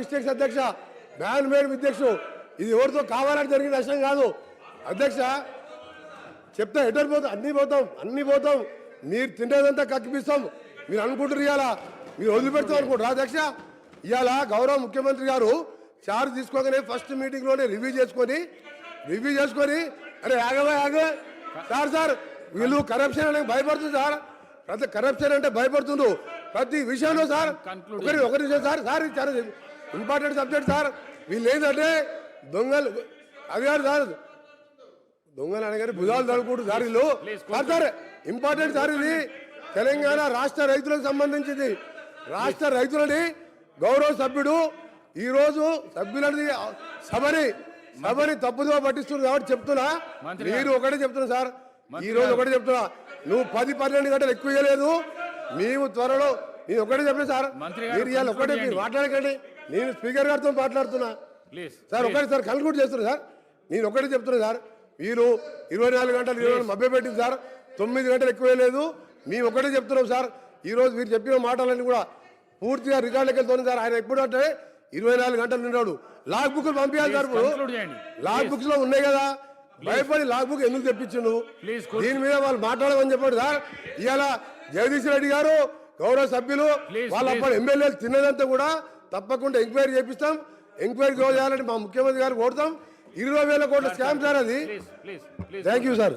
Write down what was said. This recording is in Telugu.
మిస్టేక్స్ అధ్యక్ష. మ్యాన్ మేడ్ అధ్యక్షుడు ఇది ఎవరితో కావాలని జరిగిన నష్టం కాదు. అధ్యక్ష చెప్తా ఎటర్ పోతాం? అన్ని పోతాం అన్ని పోతాం. మీరు తినేదంతా కక్కిపిస్తాం. మీరు అనుకుంటారు ఇవాళ. మీరు వదిలిపెడతాం అనుకుంటారు అధ్యక్ష. ఇవాళ గౌరవ ముఖ్యమంత్రి గారు చార్జ్ తీసుకోగానే ఫస్ట్ మీటింగ్లోనే రివ్యూ చేసుకొని రివ్యూ చేసుకొని అరే ఆగవా ఆగవా. సార్ సార్ వీళ్ళు కరప్షన్ అంటే భయపడుతుంది సార్. ప్రతి కరప్షన్ అంటే భయపడుతుండ్రు. ప్రతి విషయంలో సార్ ఒకరి ఒకరి sir sir important subject sir. వీళ్ళు ఏంటంటే దొంగలు అది కాదు సార్. దొంగలు అనగానే భుజాలు తడుకుంటారు సార్ వీళ్ళు. సార్ సార్ ఇంపార్టెంట్ సార్ ఇది. తెలంగాణ రాష్ట్ర రైతులకు సంబంధించింది. రాష్ట్ర రైతులని గౌరవ సభ్యుడు ఈ రోజు సభ్యులని సభని సభని తప్పుదో పట్టిస్తున్నారు కాబట్టి చెప్తున్నా. మీరు ఒకటే చెప్తున్నా సార్. ఈ రోజు. ఒకటే చెప్తున్నా. నువ్వు పది పన్నెండు గంటలు ఎక్కువ ఇవ్వలేదు మేము త్వరలో నేను ఒకటే చెప్పిన సార్. మీరు ఇవాళ ఒకటే మీరు. మాట్లాడకండి. నేను స్పీకర్ గారితో మాట్లాడుతున్నా. సార్ ఒకటి సార్ కన్క్లూడ్ చేస్తున్నా సార్. నేను ఒకటి చెప్తున్నా సార్. మీరు ఇరవై నాలుగు గంటలు ఇరవై మభ్య పెట్టింది సార్. తొమ్మిది గంటలు ఎక్కువ లేదు. మేము ఒకటే చెప్తున్నాం సార్. ఈ రోజు మీరు చెప్పిన మాటలన్నీ కూడా పూర్తిగా రికార్డులకి వెళ్తుంది సార్. ఆయన ఎప్పుడు అంటే ఇరవై నాలుగు గంటలు నిన్నాడు లాగ్ బుక్ పంపించాలి సార్. లాగ్ బుక్స్లో ఉన్నాయి కదా. భయపడి లాగ్ బుక్ ఎందుకు తెప్పించిండు. దీని మీద వాళ్ళు మాట్లాడమని చెప్పాడు సార్. ఇవాళ జగదీష్ రెడ్డి గారు గౌరవ సభ్యులు వాళ్ళ. అప్పుడు ఎమ్మెల్యేలు తిన్నదంతా కూడా తప్పకుండా ఎంక్వైరీ చేపిస్తాం. ఎంక్వైరీ చేయాలని మా ముఖ్యమంత్రి గారు కోరుతాం. ఇరవై వేల కోట్ల స్కామ్ సార్ అది. Thank you sir